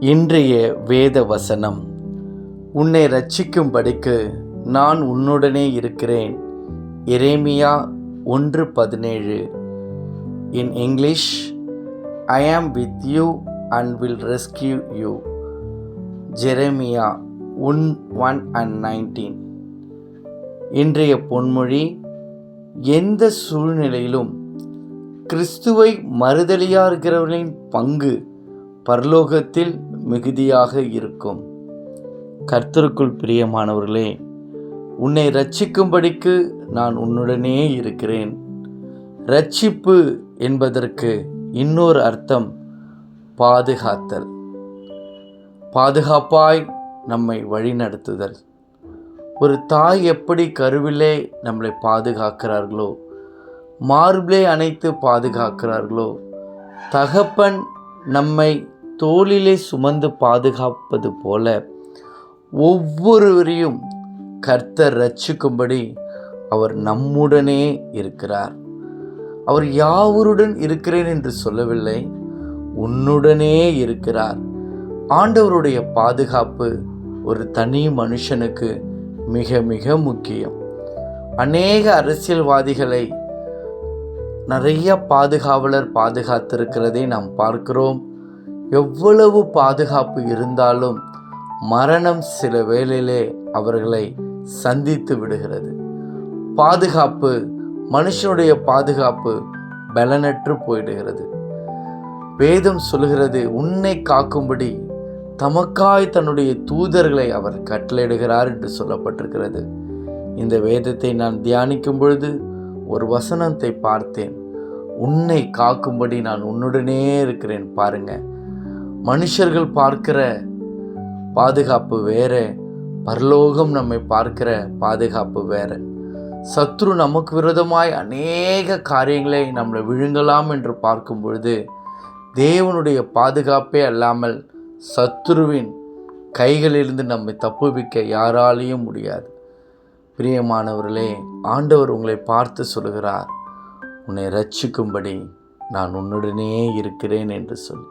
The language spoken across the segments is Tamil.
இன்றைய வேத வசனம். உன்னை ரட்சிக்கும்படிக்கு நான் உன்னுடனே இருக்கிறேன். எரேமியா ஒன்று பதினேழு. In English I am with you and will rescue you Jeremiah one one and nineteen இன்றைய பொன்மொழி எந்த சூழ்நிலையிலும் கிறிஸ்துவை மறுதலியாருக்கிறவர்களின் பங்கு பரலோகத்தில் மிகுதியாக இருக்கும். கர்த்தருக்குள் பிரியமானவர்களே உன்னை ரட்சிக்கும்படிக்கு நான் உன்னுடனே இருக்கிறேன். ரட்சிப்பு என்பதற்கு இன்னொரு அர்த்தம் பாதுகாத்தல். பாதுகாப்பாய் நம்மை வழிநடத்துதல். ஒரு தாய் எப்படி கருவிலே நம்மளை பாதுகாக்கிறார்களோ மார்பிலே அணைத்து பாதுகாக்கிறார்களோ தகப்பன் நம்மை தோளிலே சுமந்து பாதுகாப்பது போல ஒவ்வொருவரையும் கர்த்தர் ரட்சிக்கும்படி அவர் நம்முடனே இருக்கிறார். அவர் யாவருடன் இருக்கிறேன் என்று சொல்லவில்லை உன்னுடனே இருக்கிறார். ஆண்டவருடைய பாதுகாப்பு ஒரு தனி மனுஷனுக்கு மிக மிக முக்கியம். அநேக அரசியல்வாதிகளை நிறைய பாதுகாவலர் பாதுகாத்திருக்கிறதை நாம் பார்க்கிறோம். எவ்வளவு பாதுகாப்பு இருந்தாலும் மரணம் சில வேளையிலே அவர்களை சந்தித்து விடுகிறது. பாதுகாப்பு மனுஷனுடைய பாதுகாப்பு பலனற்று போயிடுகிறது. வேதம் சொல்கிறது உன்னை காக்கும்படி தமக்காய் தன்னுடைய தூதர்களை அவர் கட்டளையிடுகிறார் என்று சொல்லப்பட்டிருக்கிறது. இந்த வேதத்தை நான் தியானிக்கும் பொழுது ஒரு வசனத்தை பார்த்தேன். உன்னை காக்கும்படி நான் உன்னுடனே இருக்கிறேன். பாருங்கள் மனுஷர்கள் பார்க்கிற பாதுகாப்பு வேற. பரலோகம் நம்மை பார்க்கிற பாதுகாப்பு வேற. சத்ரு நமக்கு விரோதமாய் அநேக காரியங்களை நம்மளை விழுங்கலாம் என்று பார்க்கும் பொழுது தேவனுடைய பாதுகாப்பே அல்லாமல் சத்ருவின் கைகளிலிருந்து நம்மை தப்புவிக்க யாராலையும் முடியாது. பிரியமானவர்களே ஆண்டவர் உங்களை பார்த்து சொல்கிறார் உன்னை ரட்சிக்கும்படி நான் உன்னுடனே இருக்கிறேன் என்று சொல்லி.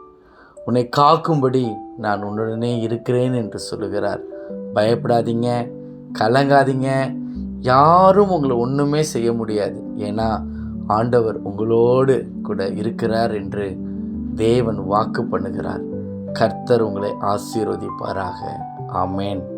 உன்னை காக்கும்படி நான் உன்னுடனே இருக்கிறேன் என்று சொல்லுகிறார். பயப்படாதீங்க கலங்காதீங்க. யாரும் உங்களை ஒன்றுமே செய்ய முடியாது. ஏன்னா ஆண்டவர் உங்களோடு கூட இருக்கிறார் என்று தேவன் வாக்கு பண்ணுகிறார். கர்த்தர் உங்களை ஆசீர்வதிப்பாராக. ஆமேன்.